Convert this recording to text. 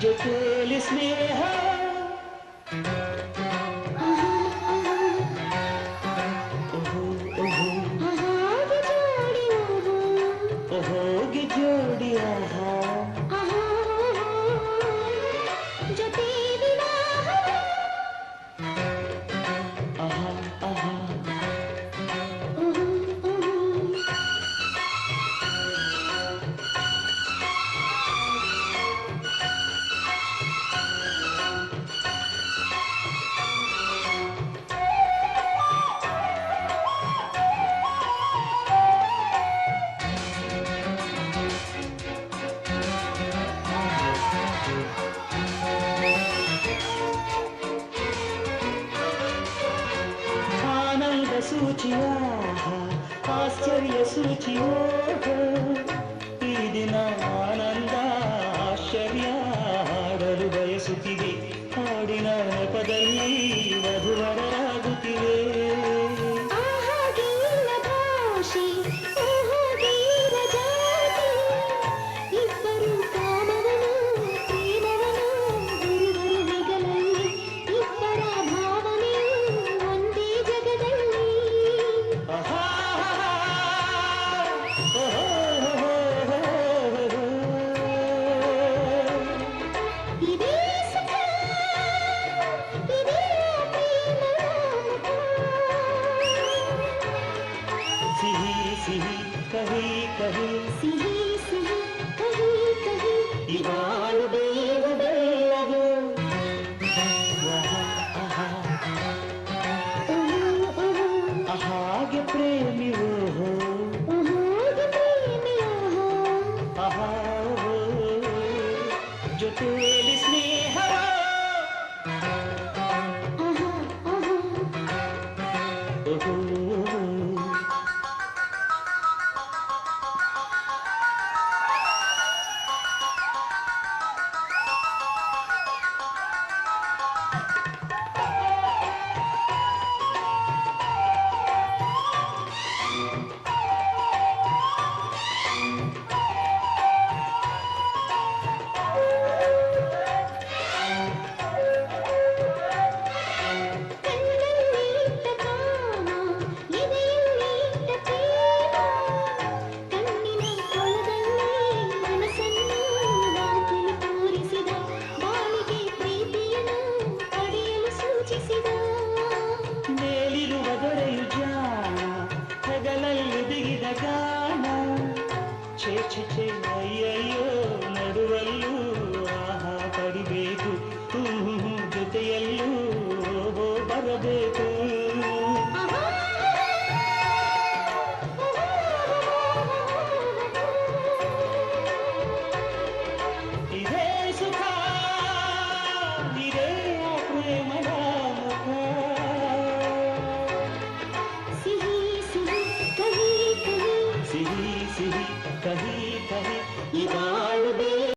జోలి స్నేహ ఓహో జోడి ఆహా ಸೂಚಿಯ ಆಶ್ಚರ್ಯ ಸೂಚಿಯೋ ಜೊತೆಯಲ್ಲಿ ಸ್ನೇಹ ಆಶಿಸೆ ಅಯ್ಯಯ್ಯೋ ನಡುವಲ್ಲೂ ಆಹಾ ಪಡಿಬೇಕು ಜೊತೆಯಲ್ಲೂ ಓಹೋ ಬರಬೇಕು ಇದೇ